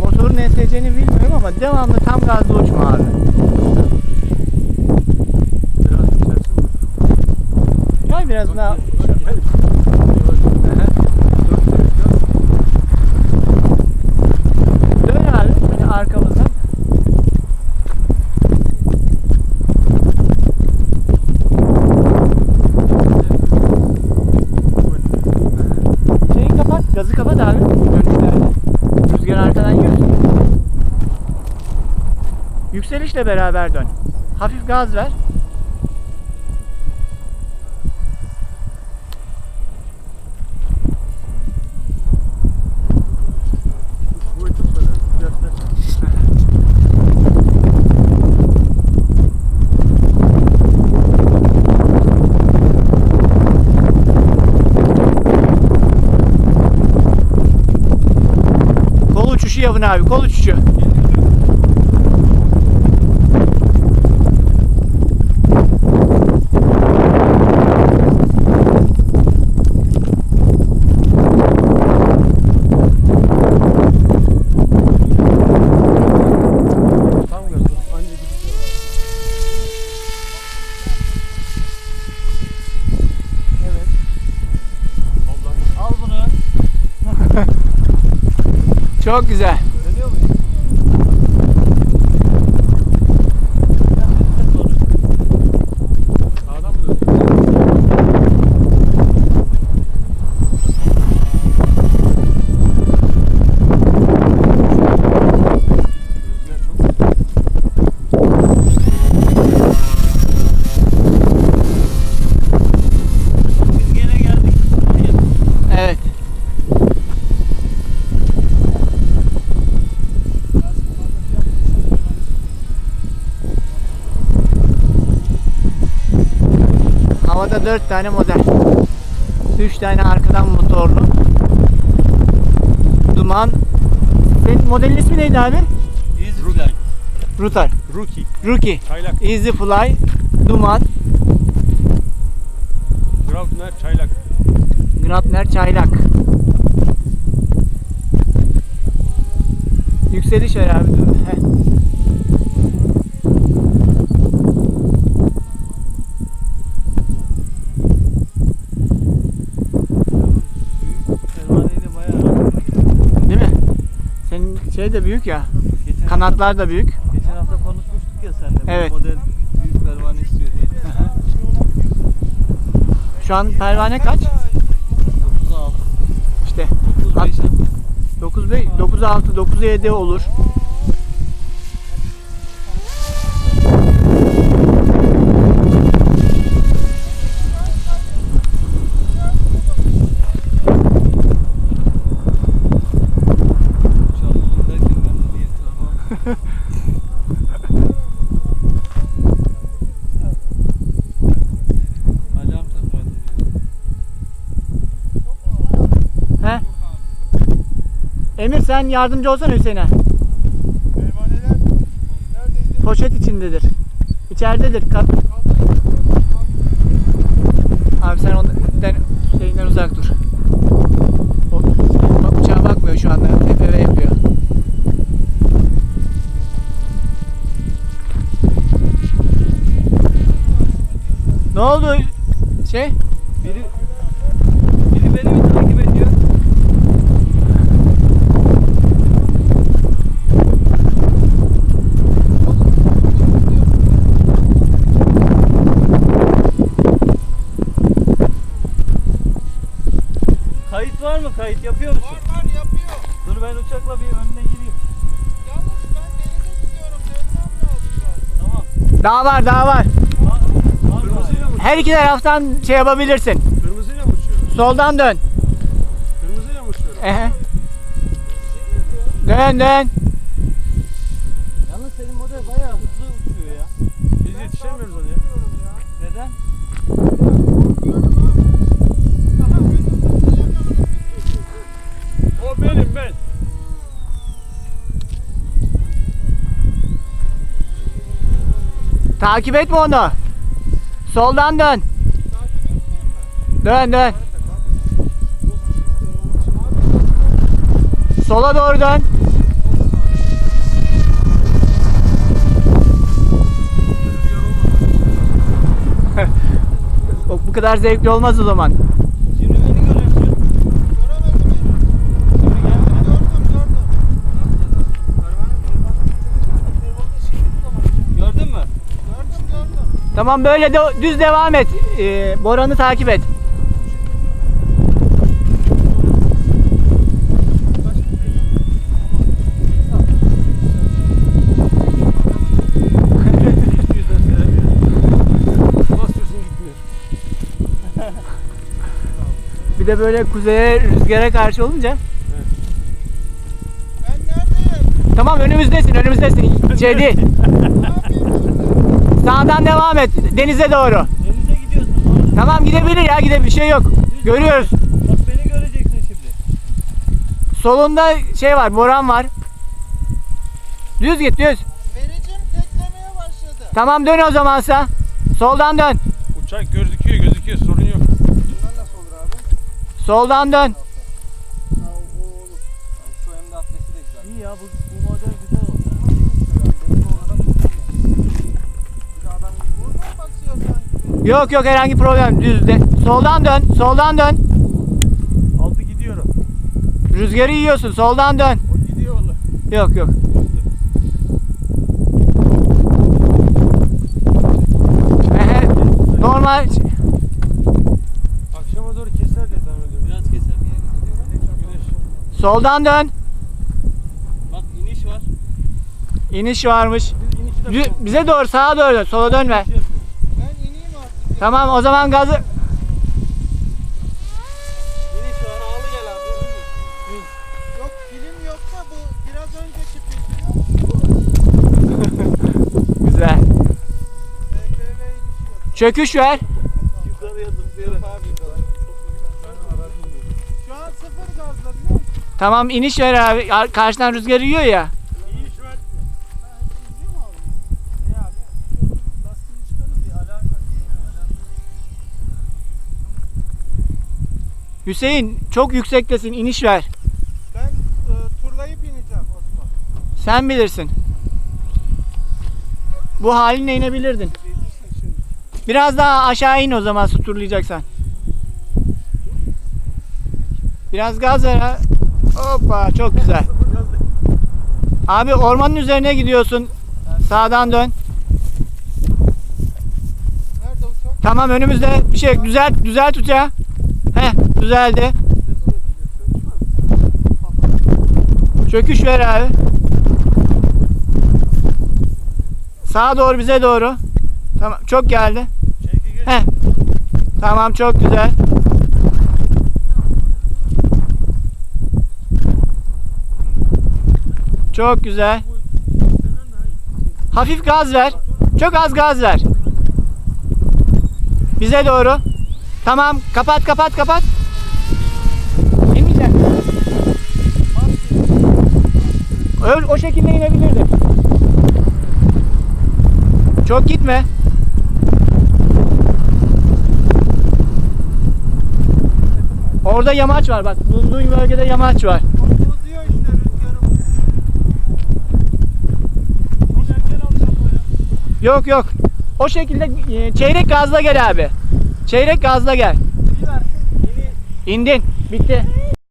Motorun eseceğini bilmiyorum ama devamlı tam gazda uçma abi. Gel biraz daha. Gel. Dön abi böyle arkamızdan. Şeyi kapat, gazı kapat abi. Dönüşlerde. Rüzgar arkadan yiyor. Yükselişle beraber dön. Hafif gaz ver. Kol uçuşu yapın abi, kol uçuşu. Tam gaz. Anne gitti. Evet. Allah. Al bunu. Çok güzel. Dönüyor muyuz? Sağdan mı dönüyor? Rüzgar çok Biz gene geldik. Evet. Havada 4 tane model. 3 tane arkadan motorlu. Duman. Senin modelin ismi neydi abi? Easy fly. Rutar. Rookie. Rookie. Çaylak. Easy Fly. Duman. Grafner çaylak. Grapner Çaylak. Yükseliş ver abi. Heh. Pervaneyle bayağı. Değil mi? Senin şey de büyük ya. Geçen Kanatlar da büyük. Hafta, geçen hafta konuşmuştuk ya seninle. Evet. Bu model büyük pervane istiyor diye. Şu an pervane kaç? 9'a 6. İşte 9 5 9 5 9 6 9 7 olur. Emir sen yardımcı olsana Hüseyin'e. Poşet içindedir. İçeridedir. Kat. Abi sen ondan şeyinden uzak dur. O uçağa bakmıyor şu anda. TPV yapıyor. Ne oldu? Şey? Biri biri beni mi takip ediyor? Kayıt yapıyor musun? Var var yapıyor. Dur ben uçakla bir önüne gireyim. Yalnız ben denize gidiyorum. Dönmem lazım zaten. Tamam. Daha var daha var. Kırmızıyla mı? Her iki taraftan şey yapabilirsin. Kırmızıyla mı uçuyor? Soldan dön. Kırmızıyla mı uçuyor? Ehe. Dön dön. Yalnız senin model bayağı hızlı uçuyor ya. Biz yetişemiyoruz ona ya. Neden? O benim ben. Takip etme onu. Soldan dön. Dön dön. Sola doğru dön. Bu kadar zevkli olmaz o zaman. Tamam böyle de düz devam et. Ee, Boran'ı takip et. Bir de böyle kuzeye rüzgara karşı olunca. Ben neredeyim? Tamam önümüzdesin önümüzdesin. Şey değil. Sağdan devam et denize doğru. Denize gidiyorsun. Tamam gidebilir ya gidebilir bir şey yok. Görüyoruz. Bak beni göreceksin şimdi. Solunda şey var Boran var. Düz git düz. Vericim teklemeye başladı. Tamam dön o zamansa. Soldan dön. Uçak gözüküyor gözüküyor sorun yok. Bundan nasıl olur abi? Soldan dön. Ha, o, o olur. Şu hem de atleti de güzel. İyi ya bu, bu model güzel oldu. Buradan bakıyor sanki. Yok yok herhangi problem düzde. Soldan dön. Soldan dön. Aldı gidiyor o. Rüzgarı yiyorsun. Soldan dön. O gidiyor valla. Yok yok. Normal. Akşama doğru keser diye tahmin ediyorum. Biraz keser. Güneş. Soldan dön. Bak iniş var. İniş varmış. Biz inişi de Bize doğru sağa doğru dön. Sola dönme. şey yapıyoruz. Ben ineyim artık. ya. Tamam o zaman gazı. İniş var. Ağlı gel abi. Yok film yok da bu biraz önceki film? Güzel. Çöküş ver. Yukarıya zıplayarak. Şu an sıfır gazla biliyor musun? Tamam iniş ver abi. Ar- Karşıdan rüzgar yiyor ya. İniş var. Biliyor mu abi? Ne abi? Lastiğini çıkarın bir alaka. Hüseyin çok yüksektesin. iniş ver. Ben e, turlayıp ineceğim Osman. Sen bilirsin. Bu halinle inebilirdin. Biraz daha aşağı in o zaman su turlayacaksan. Biraz gaz ver ha. Hoppa çok güzel. Abi ormanın üzerine gidiyorsun. Sağdan dön. Nerede? Tamam önümüzde bir şey düzelt düzelt uçağı. Düzeldi. Çöküş ver abi. Sağa doğru bize doğru. Tamam çok geldi. Heh. Tamam çok güzel. Çok güzel. Hafif gaz ver. Çok az gaz ver. Bize doğru. Tamam kapat kapat kapat. Öyle, o şekilde inebilirdi. Çok gitme. Orada yamaç var bak. Bulunduğun bölgede yamaç var. Yok yok. O şekilde e, çeyrek gazla gel abi. Çeyrek gazla gel. İndin. Bitti.